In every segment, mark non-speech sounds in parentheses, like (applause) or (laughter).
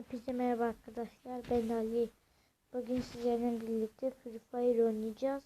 Hepinize merhaba arkadaşlar. Ben Ali. Bugün sizlerle birlikte Free Fire oynayacağız.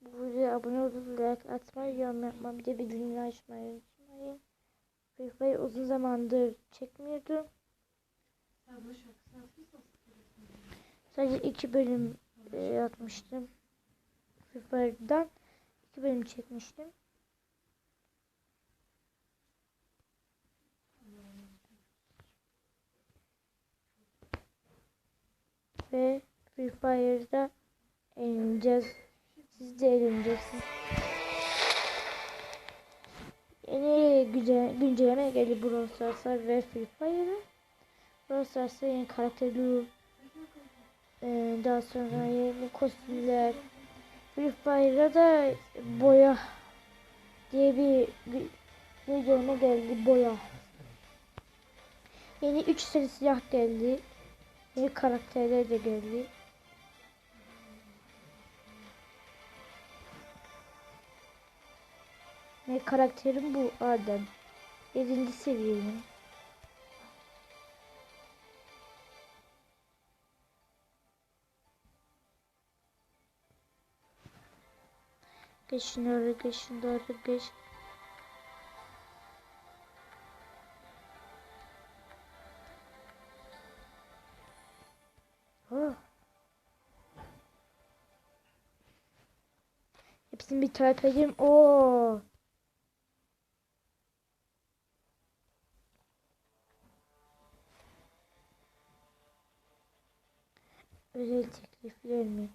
Bu videoya abone olup like atmayı, yorum yapmayı, bir de bildirimleri açmayı unutmayın. Free Fire uzun zamandır çekmiyordum. Sadece iki bölüm e, atmıştım. Free Fire'dan iki bölüm çekmiştim. Free Fire'da eğleneceğiz. Siz de eğleneceksiniz. Yeni güncel, güncelleme geldi Brawl Stars'a ve Free Fire'a. Brawl Stars'ta yeni karakterli ee, daha sonra yeni kostümler Free Fire'a da boya diye bir gü- güncelleme geldi boya. Yeni 3 seri silah geldi. Yeni karakterler de geldi. Ne karakterim bu Adem. 7. seviyeyim. Geç şunları geç şunları geç. Oh. Hepsini bir tarif edeyim. Oo. Özel teklifler mi?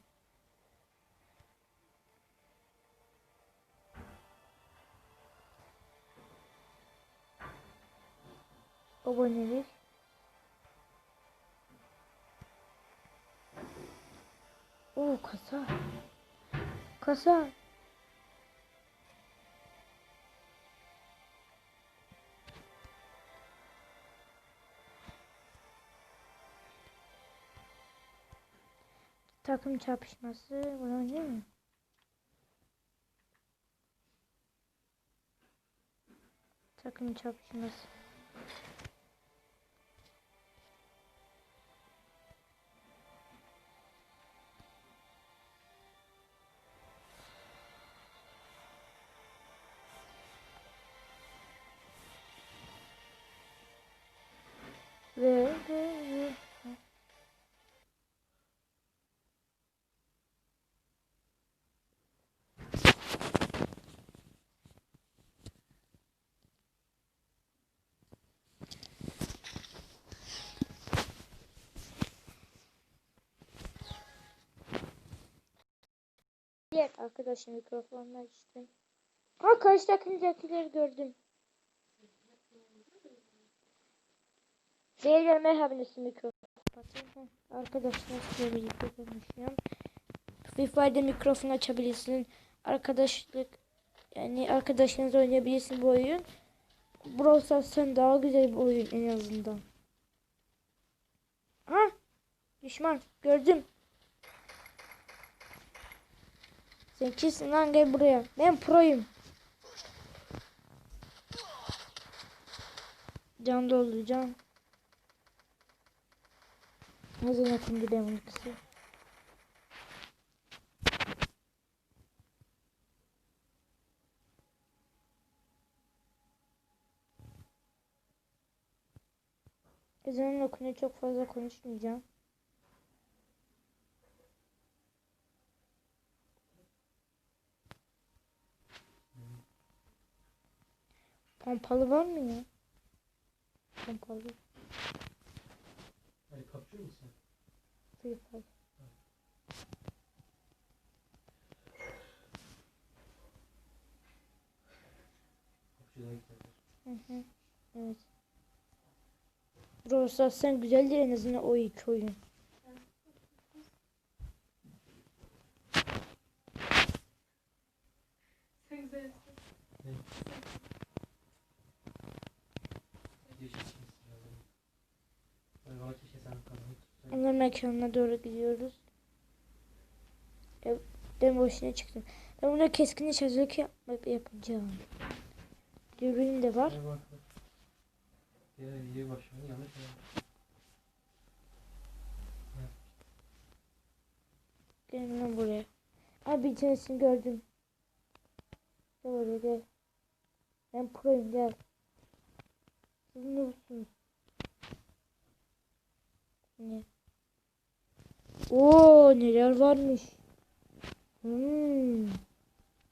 Abonelik. Oo kasa. Kasa. Takım çarpışması bunu değil mi? Takım çarpışması. Arkadaşlar mikrofonunu açtım. Ha karşı takımdakileri gördüm. Değerler merhaba nasıl mikrofon kapatayım. Arkadaşlar size birlikte konuşuyorum. Fire'da mikrofon açabilirsin. Arkadaşlık yani arkadaşlarınızla oynayabilirsin bu oyun. Brawl Stars'tan daha güzel bir oyun en azından. Ha? Düşman gördüm. Sen kimsin lan gel buraya. Ben proyum. Can doldu can. Nasıl yakın gidelim ultisi. Ezanın okunuyor çok fazla konuşmayacağım. Pompalı var mı ya? Pompalı. Musun? Free Fire. Kapıcıdan gidelim. Hı hı. Evet. Stars sen güzeldir en azından o iki oyun. mekanına doğru gidiyoruz. Ben boşuna çıktım. Ben burada keskin nişancılık yapmak yapacağım. Dürbün de var. Ya, ya başını yanlış Gelin lan buraya. Abi bir tanesini gördüm. Gel oraya gel. Ben proyum gel. Siz ne? Ne? Oo neler varmış. Hmm.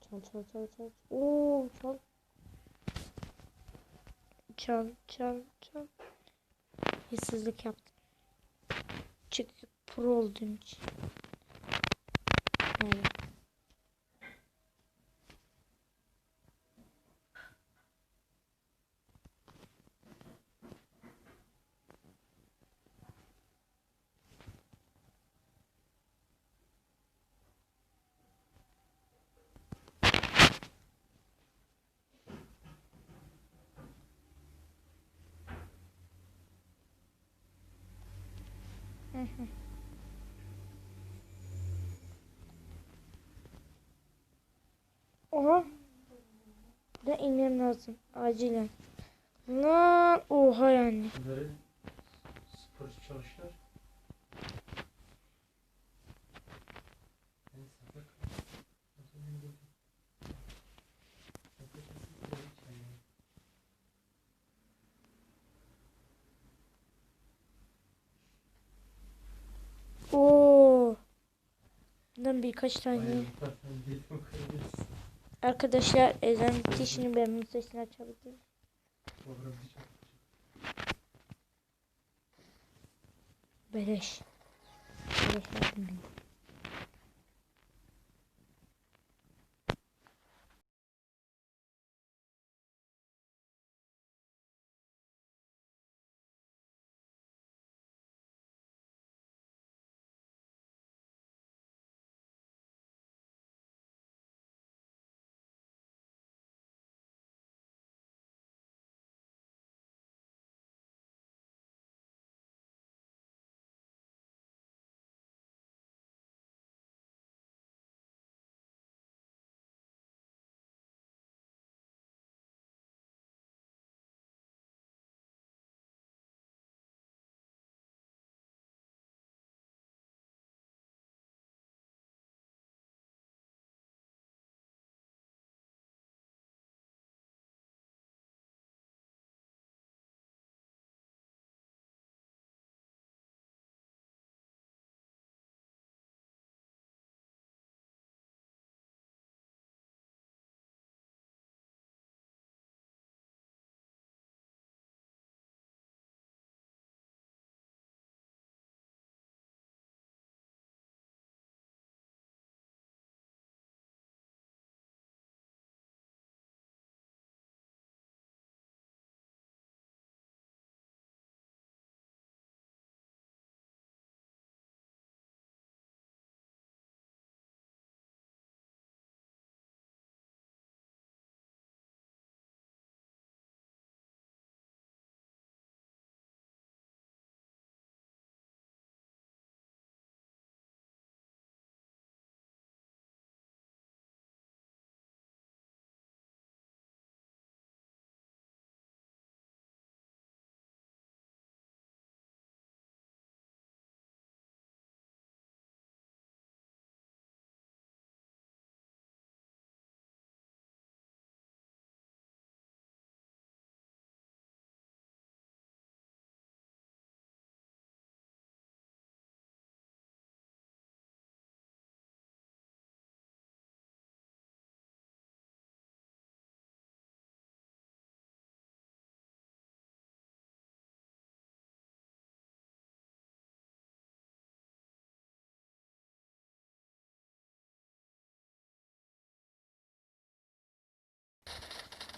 Çal çal çal çal. Oo çal. Çal çal çal. Hırsızlık yaptım. Çünkü pro olduğum için. Evet. Hı hı. Oha. Da inmem lazım. Acilen. Lan oha yani. Bunları spor çalışlar. Ben sapık. Nasıl ben dedim? Sapık nasıl böyle içeri? Oo. Bundan birkaç tane. (laughs) Arkadaşlar ezan bitti. Şimdi ben bunun sesini açabilirim. Diyeceğim. Beleş. Beleş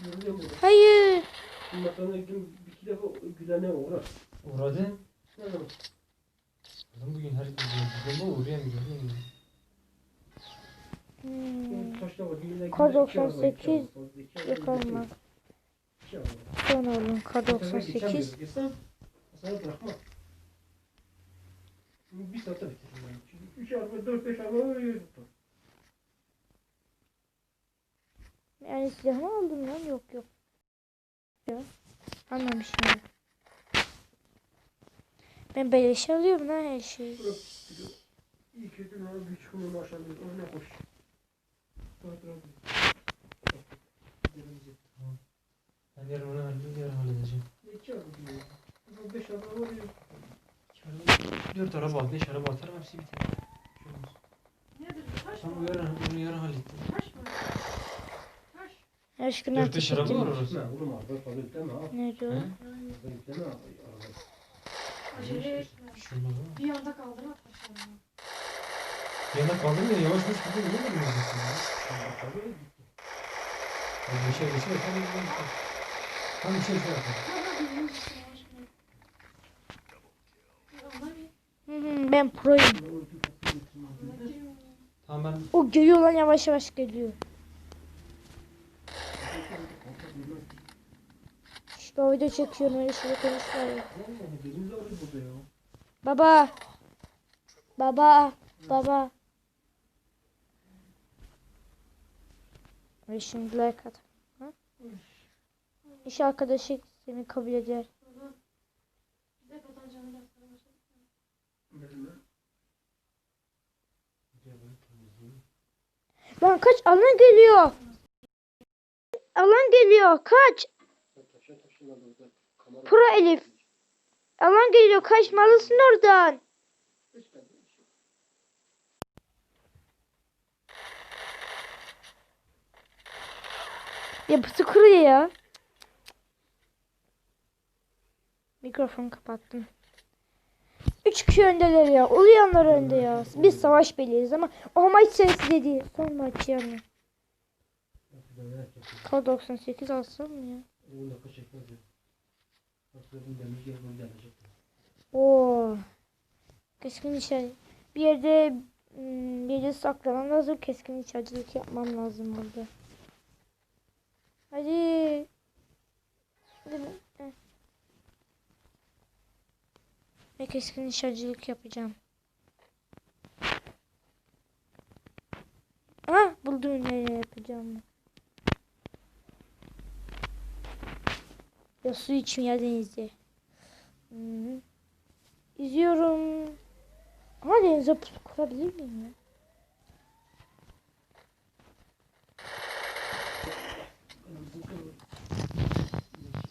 Yoruluyorum burada. Hayır. Bundan gün bir iki defa Gülen'e uğrar. Uğradın. Ne zaman? Oğlum bugün her gün bu uğrayamıyorum. Hmm. Kaç defa Gülen'e Kar gider, iki araba, 98 iki araba, iki araba, Yakalma. iki araba. Son oğlum Kar Bir sefer 98. geçemiyoruz. Geçsem, sana bırakmam. Bir saate bitiririm ben. Çünkü üç araba, dört beş araba öyle tutar. Yani silah mı aldım lan? Yok yok. Ya. Anlamışım ya. Ben beleş alıyorum lan her şeyi. İki gün sonra üç günün aşağıda oraya koş. Tamam. Ben yarın onu halledeceğim. Yarın halledeceğim. İki araba diyor. Bu beş araba var ya. Dört araba al. Beş araba atarım. Hepsi biter. Bir şey. Nedir? Taş Tamam mı? yarın, bunu yarın hallettim. Taş mı? Taş. Aşkına Dört beş araba var orası. Ne diyor? Acele etme. Bir şey olmaz ama. Bir anda kaldırma taşlarını. Yana kaldım ya yavaş yavaş gidiyor. Ne yapacaksın ya? Tabii. Ya Geçer geçer. Tamam geçer. Tamam şey şey yapalım. Hadi hadi yürü gitsin yavaş yürü. Ya onlar bir- Hı hı, ben proyum. Tamam ben O geliyor lan yavaş yavaş geliyor. O video çekiyorum öyle şöyle ya. Baba. Baba. Baba. Ve şimdi like at. Ha? İş arkadaşı seni kabul eder. Lan kaç alan geliyor. Alan geliyor kaç. Pro Elif. Alan geliyor kaçmalısın oradan. Yapısı kuruyor ya. Mikrofonu kapattım. Üç kişi öndeler ya. Uluyanlar önde ya. Biz savaş beliyiz ama o maç serisi dedi. Son maç yani. Nasıl ben merak ettim. K98 alsam mı ya? 10 dakika çekmez ya. Nasıl bu demiş gel bunu gelecek. Oo. Keskin nişan. Bir yerde hmm, bir yerde saklamam lazım. Keskin nişancılık yapmam lazım burada. Hadi. Ve keskin nişancılık yapacağım. Ah buldum nereye yapacağım. Ya su içim ya denizde. -hı. İzliyorum. Ama denize pusu kurabilir miyim ya?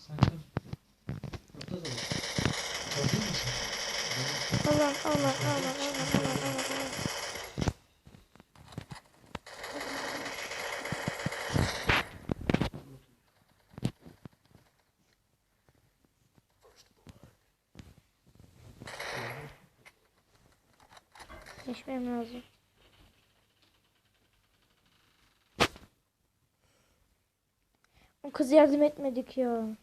sen de Hafta lazım. O kız yardım etmedik ya.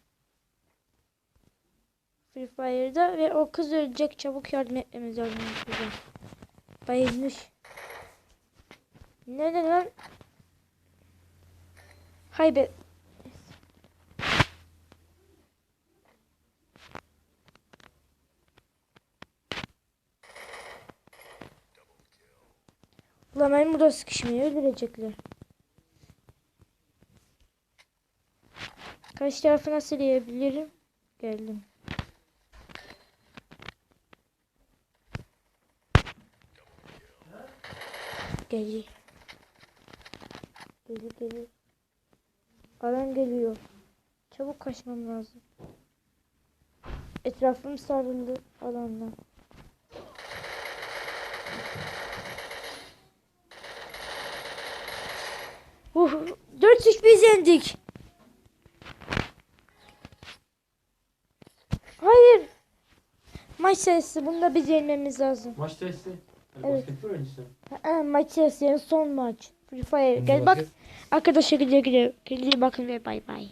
Free Fire'da ve o kız ölecek çabuk yardım etmemiz lazım. Bayılmış. Ne ne lan? Haybe. Ulan ben burada sıkışmayı öldürecekler. Karşı tarafı nasıl yiyebilirim? Geldim. Geliyor. Geliyor geliyor. Alan geliyor. Çabuk kaçmam lazım. Etrafım sarıldı alanla. Uh, 4-3 biz yendik. Hayır. Maç sayısı bunda biz yenmemiz lazım. Maç testi. Evet. Basketbol oyuncusu. Ha, maç sayısı yani son maç. Free Fire. Gel bak arkadaşlar gidiyor gidiyor. Kendine bakın ve bay bay.